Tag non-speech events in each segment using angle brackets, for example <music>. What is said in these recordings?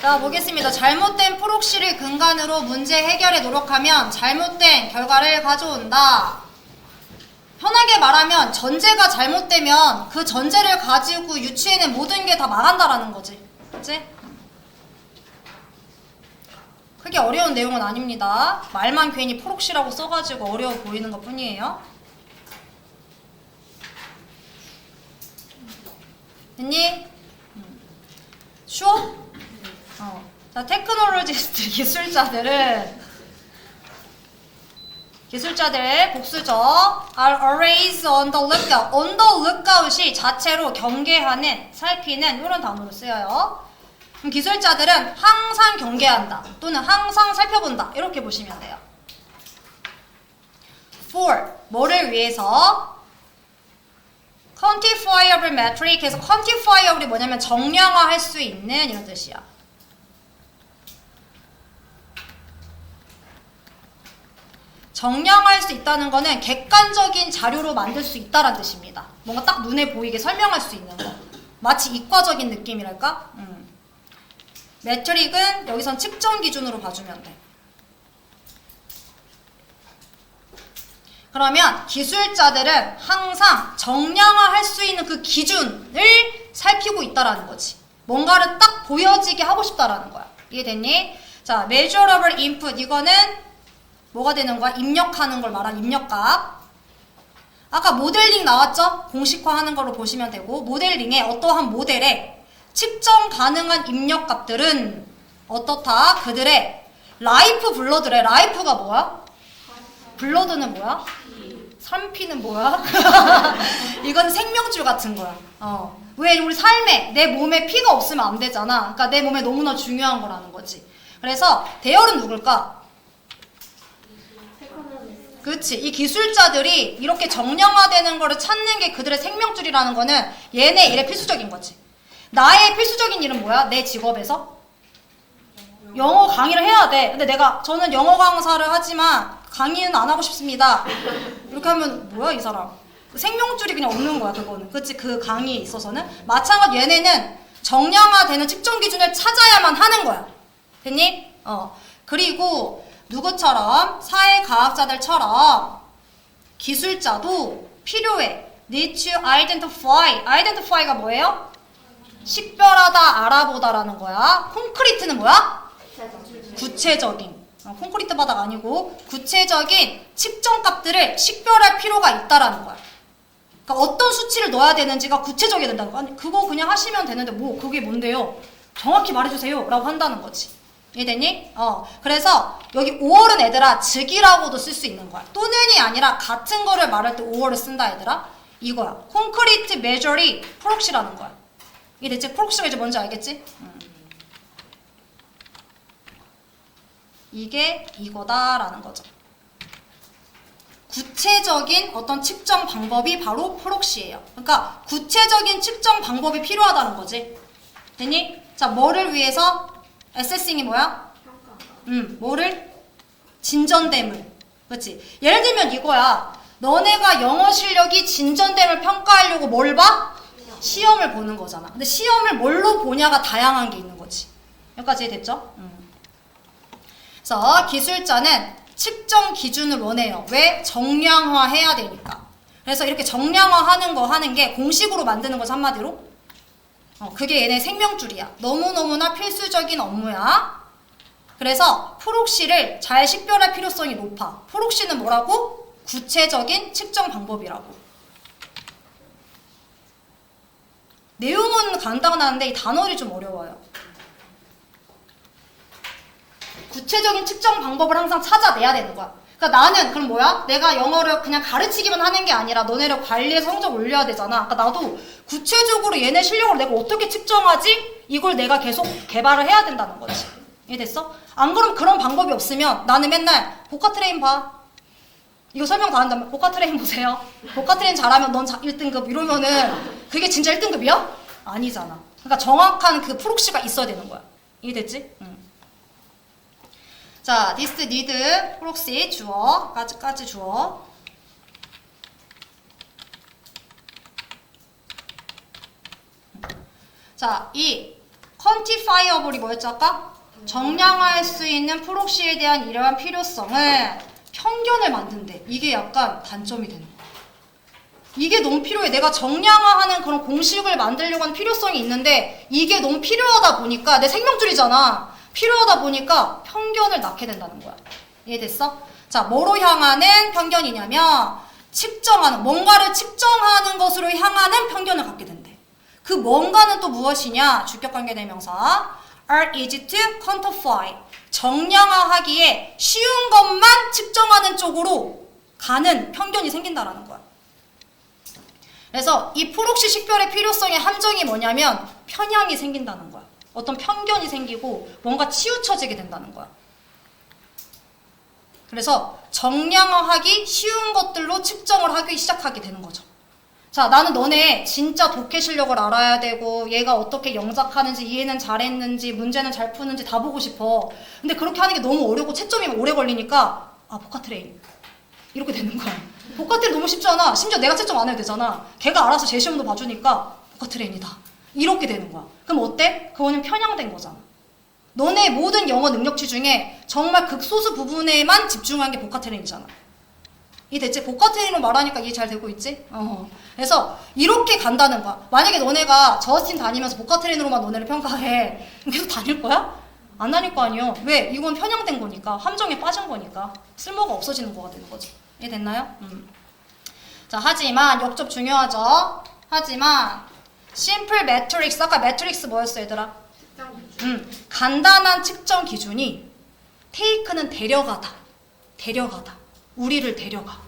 자, 보겠습니다. 잘못된 프록시를 근간으로 문제 해결에 노력하면 잘못된 결과를 가져온다. 편하게 말하면 전제가 잘못되면 그 전제를 가지고 유추해낸 모든 게 다 망한다라는 거지. 그치? 크게 어려운 내용은 아닙니다. 말만 괜히 프록시라고 써가지고 어려워 보이는 것 뿐이에요. 됐니? 음. 쉬워? 어. 자, 테크놀로지스트 <laughs> 기술자들은 기술자들 복수죠. are always on the lookout. on the lookout이 자체로 경계하는, 살피는 이런 단어로 쓰여요. 그럼 기술자들은 항상 경계한다 또는 항상 살펴본다 이렇게 보시면 돼요. for 뭐를 위해서 quantifiable metric 해서 quantifiable이 뭐냐면 정량화할 수 있는 이런 뜻이야. 정량할 수 있다는 거는 객관적인 자료로 만들 수 있다는 뜻입니다. 뭔가 딱 눈에 보이게 설명할 수 있는 거. 마치 이과적인 느낌이랄까? 음. 매트릭은 여기선 측정 기준으로 봐주면 돼. 그러면 기술자들은 항상 정량화할 수 있는 그 기준을 살피고 있다라는 거지. 뭔가를 딱 보여지게 하고 싶다라는 거야. 이해됐니? 자, measurable input 이거는 뭐가 되는 거야? 입력하는 걸 말한 입력값. 아까 모델링 나왔죠? 공식화하는 걸로 보시면 되고 모델링에 어떠한 모델에 측정 가능한 입력값들은 어떻다? 그들의 라이프 블러드래. 라이프가 뭐야? 블러드는 뭐야? 산피는 뭐야? <laughs> 이건 생명줄 같은 거야. 어. 왜 우리 삶에 내 몸에 피가 없으면 안 되잖아. 그러니까 내 몸에 너무나 중요한 거라는 거지. 그래서 대열은 누굴까? 그렇지. 이 기술자들이 이렇게 정량화되는 거를 찾는 게 그들의 생명줄이라는 거는 얘네 일의 필수적인 거지. 나의 필수적인 일은 뭐야? 내 직업에서 영어 강의를 해야 돼. 근데 내가 저는 영어 강사를 하지만 강의는 안 하고 싶습니다. 이렇게 하면 뭐야 이 사람? 생명줄이 그냥 없는 거야 그거는. 그치 그 강의에 있어서는 마찬가지 얘네는 정량화되는 측정 기준을 찾아야만 하는 거야. 됐니? 어. 그리고 누구처럼 사회과학자들처럼 기술자도 필요해. need to identify. identify가 뭐예요? 식별하다, 알아보다라는 거야. 콘크리트는 뭐야? 구체적인. 어, 콘크리트 바닥 아니고 구체적인 측정값들을 식별할 필요가 있다라는 거야. 그러니까 어떤 수치를 넣어야 되는지가 구체적이 된다는 거야. 아니, 그거 그냥 하시면 되는데 뭐 그게 뭔데요? 정확히 말해주세요. 라고 한다는 거지. 이해됐니? 어. 그래서 여기 5월은 얘들아 즉이라고도 쓸 수 있는 거야. 또는이 아니라 같은 거를 말할 때 5월을 쓴다 얘들아. 이거야. 콘크리트 메저리 프록시라는 거야. 이게 대체 프록시가 이제 뭔지 알겠지? 음. 이게 이거다라는 거죠. 구체적인 어떤 측정 방법이 바로 프록시예요. 그러니까 구체적인 측정 방법이 필요하다는 거지. 됐니? 자, 뭐를 위해서? 에세싱이 뭐야? 음, 뭐를? 진전됨을. 그렇지? 예를 들면 이거야. 너네가 영어 실력이 진전됨을 평가하려고 뭘 봐? 시험을 보는 거잖아. 근데 시험을 뭘로 보냐가 다양한 게 있는 거지. 여기까지 됐죠? 음. 그래서 기술자는 측정 기준을 원해요. 왜? 정량화해야 되니까. 그래서 이렇게 정량화하는 거 하는 게 공식으로 만드는 거지 한마디로. 어, 그게 얘네 생명줄이야. 너무너무나 필수적인 업무야. 그래서 프록시를 잘 식별할 필요성이 높아. 프록시는 뭐라고? 구체적인 측정 방법이라고. 내용은 간단한데 이 단어들이 좀 어려워요. 구체적인 측정 방법을 항상 찾아내야 되는 거야. 그러니까 나는 그럼 뭐야? 내가 영어를 그냥 가르치기만 하는 게 아니라 너네를 관리해 성적 올려야 되잖아. 그러니까 나도 구체적으로 얘네 실력을 내가 어떻게 측정하지? 이걸 내가 계속 개발을 해야 된다는 거지. 이해됐어? 안 그럼 그런 방법이 없으면 나는 맨날 복화 트레인 봐. 이거 설명 다 한다면 복화 트레인 보세요. 복화 트레인 잘하면 넌 1등급 이러면은 그게 진짜 1등급이야? 아니잖아. 그러니까 정확한 그 프록시가 있어야 되는 거야. 이해됐지? 응. 자, this need proxy 주어 까지까지 주어. 자, 이 quantifiable이 뭐였죠 아까? 정량화할 수 있는 프록시에 대한 이러한 필요성은 편견을 만든대. 이게 약간 단점이 되는 거야. 이게 너무 필요해. 내가 정량화하는 그런 공식을 만들려고 하는 필요성이 있는데 이게 너무 필요하다 보니까 내 생명줄이잖아. 필요하다 보니까 편견을 낳게 된다는 거야. 이해됐어? 자, 뭐로 향하는 편견이냐면 측정하는 뭔가를 측정하는 것으로 향하는 편견을 갖게 된대. 그 뭔가는 또 무엇이냐? 주격관계 대명사 are easy to quantify. 정량화하기에 쉬운 것만 측정하는 쪽으로 가는 편견이 생긴다라는 거야. 그래서 이 프록시 식별의 필요성의 함정이 뭐냐면 편향이 생긴다는 거야. 어떤 편견이 생기고 뭔가 치우쳐지게 된다는 거야. 그래서 정량화하기 쉬운 것들로 측정을 하기 시작하게 되는 거죠. 자, 나는 너네 진짜 독해 실력을 알아야 되고 얘가 어떻게 영작하는지 이해는 잘했는지 문제는 잘 푸는지 다 보고 싶어. 근데 그렇게 하는 게 너무 어렵고 채점이 오래 걸리니까 아, 복화 트레인. 이렇게 되는 거야. 복화 트레인 너무 쉽잖아. 심지어 내가 채점 안 해도 되잖아. 걔가 알아서 제 시험도 봐주니까 복화 트레인이다. 이렇게 되는 거야. 그럼 어때? 그거는 편향된 거잖아. 너네 모든 영어 능력치 중에 정말 극소수 부분에만 집중한 게 트레인이잖아. 이 대체 트레인으로 말하니까 이해 잘 되고 있지? 어. 그래서 이렇게 간다는 거야. 만약에 너네가 저스틴 다니면서 트레인으로만 너네를 평가해. 계속 다닐 거야? 안 다닐 거 아니에요. 왜? 이건 편향된 거니까. 함정에 빠진 거니까. 쓸모가 없어지는 거가 되는 거지. 이해됐나요? 음. 자, 하지만 역접 중요하죠? 하지만 심플 매트릭스 아까 매트릭스 뭐였어 얘들아? 음, 간단한 측정 기준이 테이크는 데려가다. 데려가다. 우리를 데려가.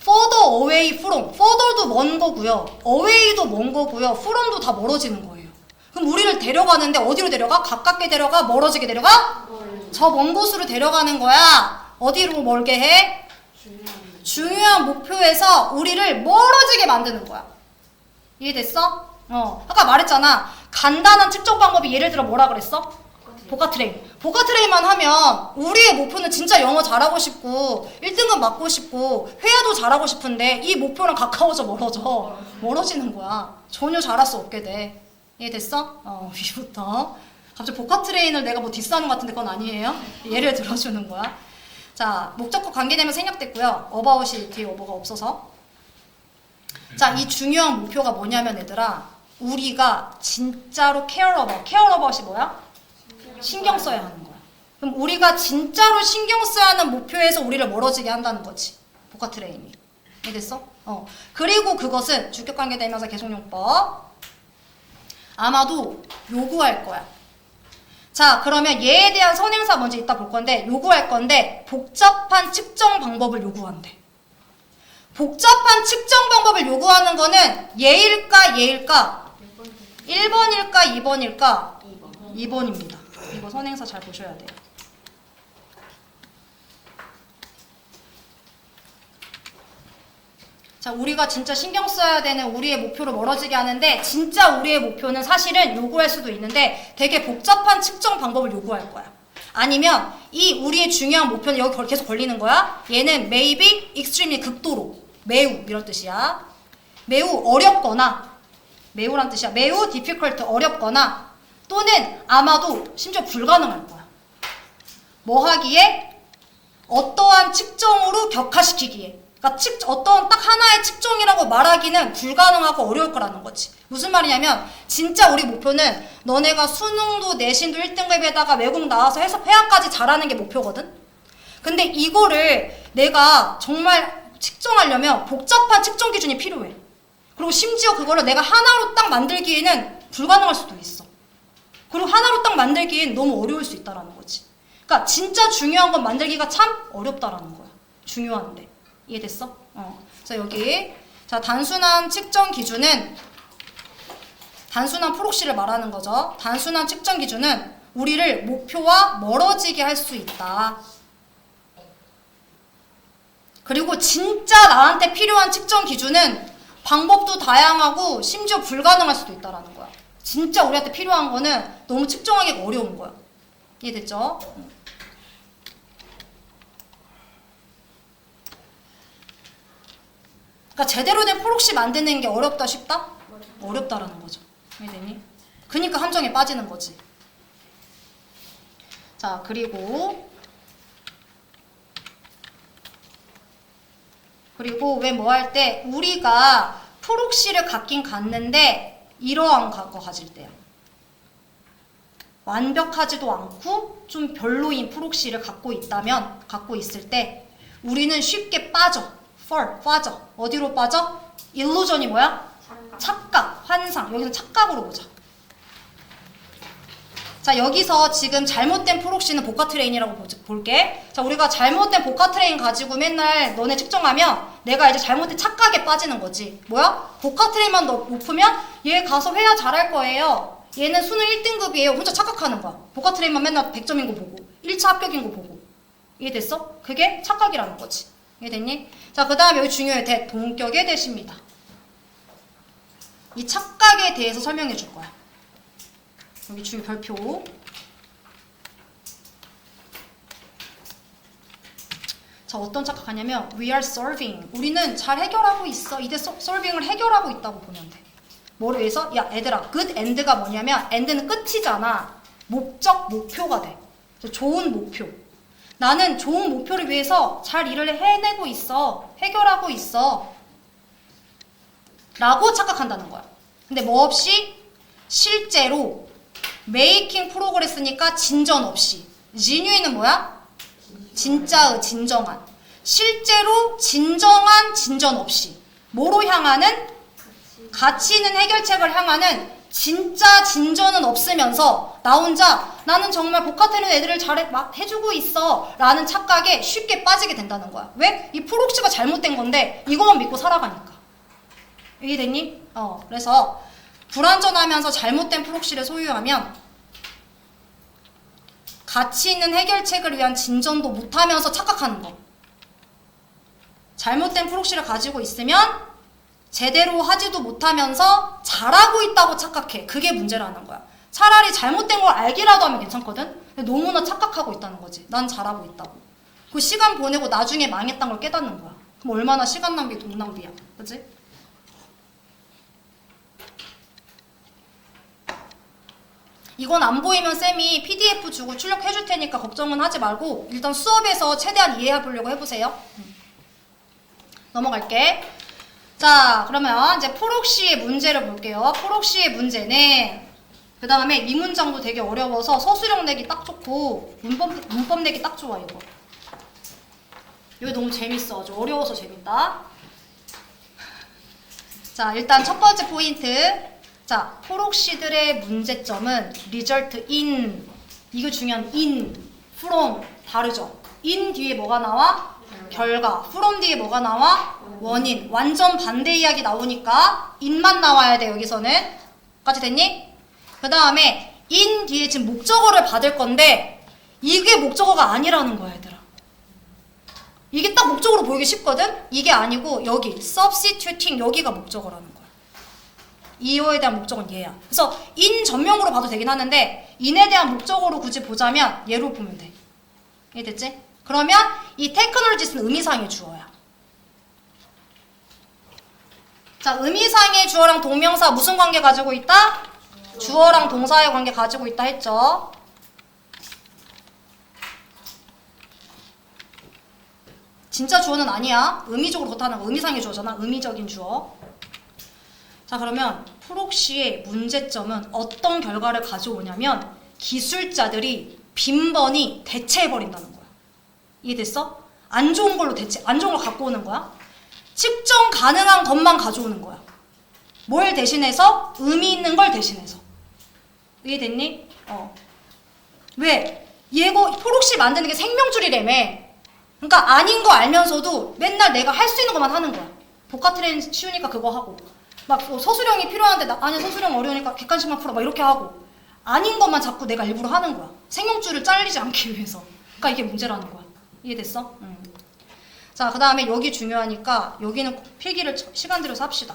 further away from. further도 먼 거고요. away도 먼 거고요. from도 다 멀어지는 거예요. 그럼 우리를 데려가는데 어디로 데려가? 가깝게 데려가? 멀어지게 데려가? 저 먼 곳으로 데려가는 거야. 어디로 멀게 해? 중요한 목표에서 우리를 멀어지게 만드는 거야. 이해됐어? 어. 아까 말했잖아. 간단한 측정 방법이 예를 들어 뭐라 그랬어? 복화 트레인. 복화 트레인만 하면 우리의 목표는 진짜 영어 잘하고 싶고 1등급 맞고 싶고 회화도 잘하고 싶은데 이 목표랑 가까워져 멀어져. 멀어지는 거야. 전혀 잘할 수 없게 돼. 이해됐어? 어, <laughs> 위부터. 갑자기 복화 트레인을 내가 뭐 디스하는 것 같은데 그건 아니에요. 예를 들어주는 거야. 자, 목적과 관계되면 생략됐고요. 어바웃이 뒤에 어버가 없어서. 자, 이 중요한 목표가 뭐냐면 얘들아, 우리가 진짜로 케어 어바웃. 케어 어바웃이 뭐야? 신경 써야 하는 거야. 그럼 우리가 진짜로 신경 써야 하는 목표에서 우리를 멀어지게 한다는 거지. 복화 트레이닝이. 이해됐어? 어. 그리고 그것은 주격관계 대명사 계속용법. 아마도 요구할 거야. 자, 그러면 얘에 대한 선행사 먼저 이따 볼 건데, 요구할 건데, 복잡한 측정 방법을 요구한대. 복잡한 측정 방법을 요구하는 거는 얘일까, 얘일까? 1번일까, 2번일까? 2번 입니다. 이거 선행사 잘 보셔야 돼요. 자, 우리가 진짜 신경 써야 되는 우리의 목표로 멀어지게 하는데 진짜 우리의 목표는 사실은 요구할 수도 있는데 되게 복잡한 측정 방법을 요구할 거야. 아니면 이 우리의 중요한 목표는 여기 걸- 계속 걸리는 거야. 얘는 maybe, extremely 극도로, 매우 이런 뜻이야. 매우 어렵거나 매우란 뜻이야. 매우 difficult 어렵거나 또는 아마도 심지어 불가능할 거야. 뭐 하기에? 어떠한 측정으로 격화시키기에. 그러니까 측, 어떤 딱 하나의 측정이라고 말하기는 불가능하고 어려울 거라는 거지. 무슨 말이냐면 진짜 우리 목표는 너네가 수능도 내신도 1등급에다가 외국 나와서 해서 회화까지 잘하는 게 목표거든. 근데 이거를 내가 정말 측정하려면 복잡한 측정 기준이 필요해. 그리고 심지어 그거를 내가 하나로 딱 만들기에는 불가능할 수도 있어. 그리고 하나로 딱 만들기엔 너무 어려울 수 있다라는 거지. 그러니까 진짜 중요한 건 만들기가 참 어렵다라는 거야. 중요한데. 이해됐어? 어. 그래서 여기 자 단순한 측정 기준은 단순한 프록시를 말하는 거죠. 단순한 측정 기준은 우리를 목표와 멀어지게 할 수 있다. 그리고 진짜 나한테 필요한 측정 기준은 방법도 다양하고 심지어 불가능할 수도 있다라는 거야. 진짜 우리한테 필요한 거는 너무 측정하기가 어려운 거야. 이해됐죠? 그러니까 제대로 된 프록시 만드는 게 어렵다 쉽다? 어렵다라는 거죠. 이해되니? 그니까 함정에 빠지는 거지. 자, 그리고 그리고 왜 뭐 할 때 우리가 프록시를 갖긴 갖는데 이러한 거 가질 때요. 완벽하지도 않고 좀 별로인 프록시를 갖고 있다면 갖고 있을 때 우리는 쉽게 빠져. fall 빠져. 어디로 빠져? 일루전이 뭐야? 착각, 환상. 여기서 착각으로 보자. 자, 여기서 지금 잘못된 프록시는 복화 트레인이라고 보- 볼게. 자, 우리가 잘못된 복화 트레인 가지고 맨날 너네 측정하면 내가 이제 잘못된 착각에 빠지는 거지. 뭐야? 복화 트레인만 너 높으면 얘 가서 회화 잘할 거예요. 얘는 수능 1등급이에요. 혼자 착각하는 거야. 복화 트레인만 맨날 100점인 거 보고 1차 합격인 거 보고. 이해됐어? 그게 착각이라는 거지. 이해됐니? 자, 그 다음에 여기 중요해. 대, 동격의 대시입니다. 이 착각에 대해서 설명해 줄 거야. 여기 중요 별표. 자, 어떤 착각하냐면 we are solving. 우리는 잘 해결하고 있어. 이제 소- solving을 해결하고 있다고 보면 돼. 뭐를 위해서? 야, 얘들아, good end가 뭐냐면 end는 끝이잖아. 목적, 목표가 돼. 좋은 목표. 나는 좋은 목표를 위해서 잘 일을 해내고 있어. 해결하고 있어. 라고 착각한다는 거야. 근데 뭐 없이 실제로 메이킹 프로그레스니까 진전 없이. 진유이는 뭐야? 진짜의 진정한. 실제로 진정한 진전 없이. 뭐로 향하는? 가치 있는 해결책을 향하는 진짜 진전은 없으면서 나 혼자 나는 정말 복합되는 애들을 잘 막 해주고 있어 라는 착각에 쉽게 빠지게 된다는 거야. 왜? 이 프록시가 잘못된 건데 이것만 믿고 살아가니까. 이해됐니? 어, 그래서 불완전하면서 잘못된 프록시를 소유하면 가치 있는 해결책을 위한 진전도 못하면서 착각하는 거. 잘못된 프록시를 가지고 있으면 제대로 하지도 못하면서 잘하고 있다고 착각해. 그게 문제라는 거야. 차라리 잘못된 걸 알기라도 하면 괜찮거든? 너무나 착각하고 있다는 거지. 난 잘하고 있다고. 그 시간 보내고 나중에 망했다는 걸 깨닫는 거야. 그럼 얼마나 시간 낭비, 돈 낭비야. 그치? 이건 안 보이면 쌤이 PDF 주고 출력해 줄 테니까 걱정은 하지 말고 일단 수업에서 최대한 이해해 보려고 해보세요. 음. 넘어갈게. 자, 그러면 이제 프록시의 문제를 볼게요. 프록시의 문제는 그 다음에 이 문장도 되게 어려워서 서술형 내기 딱 좋고 문법, 문법 내기 딱 좋아 이거. 이거 너무 재밌어. 아주 어려워서 재밌다. 자, 일단 첫 번째 포인트. 자, 프록시들의 문제점은 result in 이거 중요한 in, from 다르죠. in 뒤에 뭐가 나와? 결과. from 뒤에 뭐가 나와? 원인. 완전 반대 이야기 나오니까 in만 나와야 돼 여기서는. 까지 됐니? 그 다음에 in 뒤에 지금 목적어를 받을 건데 이게 목적어가 아니라는 거야 얘들아. 이게 딱 목적으로 보이기 쉽거든? 이게 아니고 여기 substituting 여기가 목적어라는 거야. 이어에 대한 목적은 얘야. 그래서 in 전명으로 봐도 되긴 하는데 in에 대한 목적어로 굳이 보자면 얘로 보면 돼. 이해됐지? 그러면 이 technologies는 의미상의 주어야. 자, 의미상의 주어랑 동명사 무슨 관계 가지고 있다? 주어랑 동사의 관계 가지고 있다 했죠. 진짜 주어는 아니야. 의미적으로 그렇다는 거. 의미상의 주어잖아. 의미적인 주어. 자, 그러면 프록시의 문제점은 어떤 결과를 가져오냐면 기술자들이 빈번히 대체해버린다는 거야. 이해됐어? 안 좋은 걸로 대체, 안 좋은 걸 갖고 오는 거야. 측정 가능한 것만 가져오는 거야. 뭘 대신해서? 의미 있는 걸 대신해서. 이해됐니? 어. 왜? 얘고 프록시 만드는 게 생명줄이라며. 그러니까 아닌 거 알면서도 맨날 내가 할 수 있는 것만 하는 거야. 복합 트레인 쉬우니까 그거 하고. 막뭐 서술형이 필요한데 나, 아니 서술형 어려우니까 객관식만 풀어 막 이렇게 하고. 아닌 것만 자꾸 내가 일부러 하는 거야. 생명줄을 잘리지 않기 위해서. 그러니까 이게 문제라는 거야. 이해됐어? 응. 자, 그 다음에 여기 중요하니까 여기는 필기를 쳐- 시간 들여서 합시다.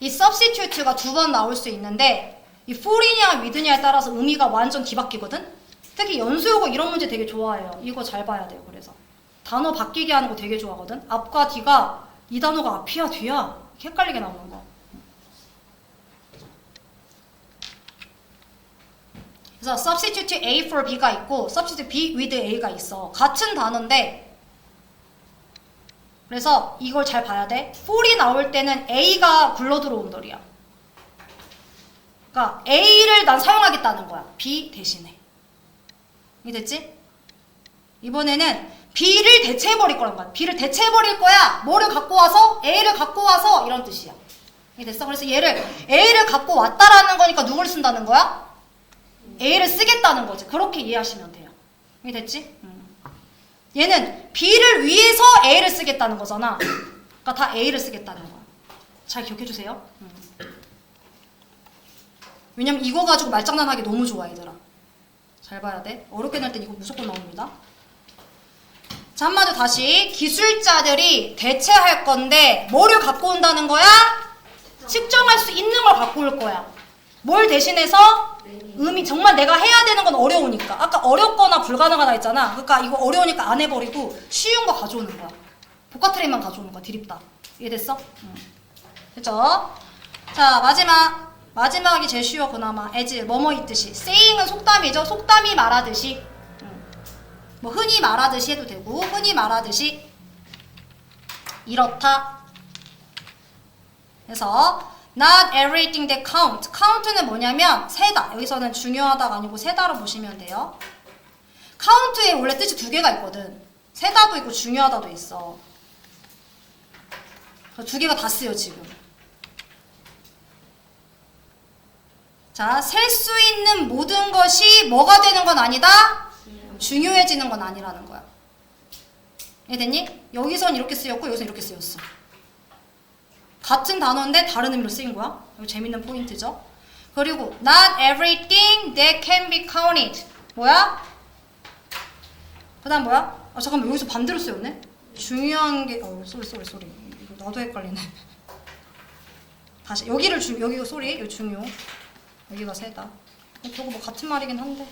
이 substitute가 두 번 나올 수 있는데 이 for이냐 with냐에 따라서 의미가 완전 뒤바뀌거든? 특히 연수용어 이런 문제 되게 좋아해요. 이거 잘 봐야 돼요. 그래서 단어 바뀌게 하는 거 되게 좋아하거든. 앞과 뒤가 이 단어가 앞이야 뒤야 헷갈리게 나오는 거. 그래서 substitute A for B가 있고 substitute B with A가 있어. 같은 단어인데 그래서 이걸 잘 봐야 돼. for이 나올 때는 A가 굴러 들어온더리야. 그러니까 A를 난 사용하겠다는 거야. B 대신에. 이해됐지? 이번에는 B를 대체해버릴 거란 거야. B를 대체해버릴 거야. 뭐를 갖고 와서? A를 갖고 와서 이런 뜻이야. 이해됐어? 그래서 얘를 A를 갖고 왔다라는 거니까 누굴 쓴다는 거야? A를 쓰겠다는 거지. 그렇게 이해하시면 돼요. 이해됐지? 음. 얘는 B를 위해서 A를 쓰겠다는 거잖아. 그러니까 다 A를 쓰겠다는 거야. 잘 기억해 주세요. 음. 왜냐면 이거 가지고 말장난하기 너무 좋아 얘들아. 잘 봐야 돼. 어렵게 낼 땐 이거 무조건 나옵니다. 자, 한마디로 다시 기술자들이 대체할 건데 뭐를 갖고 온다는 거야? 측정할 수 있는 걸 갖고 올 거야. 뭘 대신해서? 의미 정말 내가 해야 되는 건 어려우니까. 아까 어렵거나 불가능하다 했잖아. 그러니까 이거 어려우니까 안 해버리고 쉬운 거 가져오는 거야. 복합트레이만 가져오는 거야. 드립다. 이해됐어? 응. 됐죠? 자 마지막 마지막이 제일 쉬워 그나마 as 뭐뭐 있듯이 saying은 속담이죠. 속담이 말하듯이 응. 뭐 흔히 말하듯이 해도 되고 흔히 말하듯이 이렇다. 그래서 not everything that count. count는 뭐냐면 세다. 여기서는 중요하다가 아니고 세다로 보시면 돼요. count에 원래 뜻이 두 개가 있거든. 세다도 있고 중요하다도 있어. 그두 개가 다 쓰여 지금. 자, 셀 수 있는 모든 것이 뭐가 되는 건 아니다. 중요해지는 건 아니라는 거야. 이해됐니? 여기선 이렇게 쓰였고 여기선 이렇게 쓰였어. 같은 단어인데 다른 의미로 쓰인 거야. 이거 재밌는 포인트죠. 그리고 not everything that can be counted. 뭐야? 그 다음 뭐야? 아 잠깐만 여기서 반대로 쓰였네. 중요한 게 어, 쏘리 쏘리 쏘리. 이거 나도 헷갈리네. <laughs> 다시 여기를 중 여기가 쏘리 여기 중요. 여기가 세다. 저거 뭐 같은 말이긴 한데.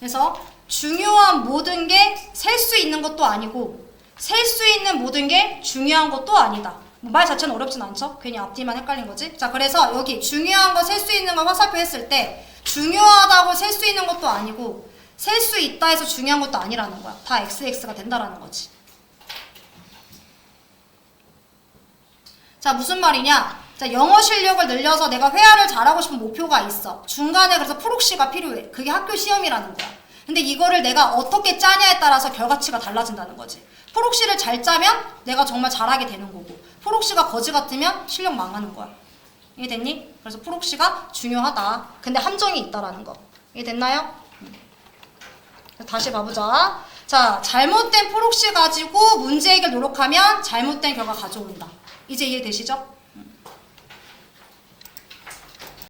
그래서 중요한 모든 게 셀 수 있는 것도 아니고 셀 수 있는 모든 게 중요한 것도 아니다. 뭐 말 자체는 어렵진 않죠? 괜히 앞뒤만 헷갈린 거지? 자, 그래서 여기 중요한 거 셀 수 있는 거 화살표 했을 때 중요하다고 셀 수 있는 것도 아니고 셀 수 있다 해서 중요한 것도 아니라는 거야. 다 XX가 된다라는 거지. 자, 무슨 말이냐? 자, 영어 실력을 늘려서 내가 회화를 잘하고 싶은 목표가 있어. 중간에 그래서 프록시가 필요해. 그게 학교 시험이라는 거야. 근데 이거를 내가 어떻게 짜냐에 따라서 결과치가 달라진다는 거지. 프록시를 잘 짜면 내가 정말 잘하게 되는 거고, 프록시가 거지 같으면 실력 망하는 거야. 이해 됐니? 그래서 프록시가 중요하다. 근데 함정이 있다라는 거. 이해 됐나요? 다시 봐보자. 자, 잘못된 프록시 가지고 문제 해결 노력하면 잘못된 결과 가져온다. 이제 이해되시죠?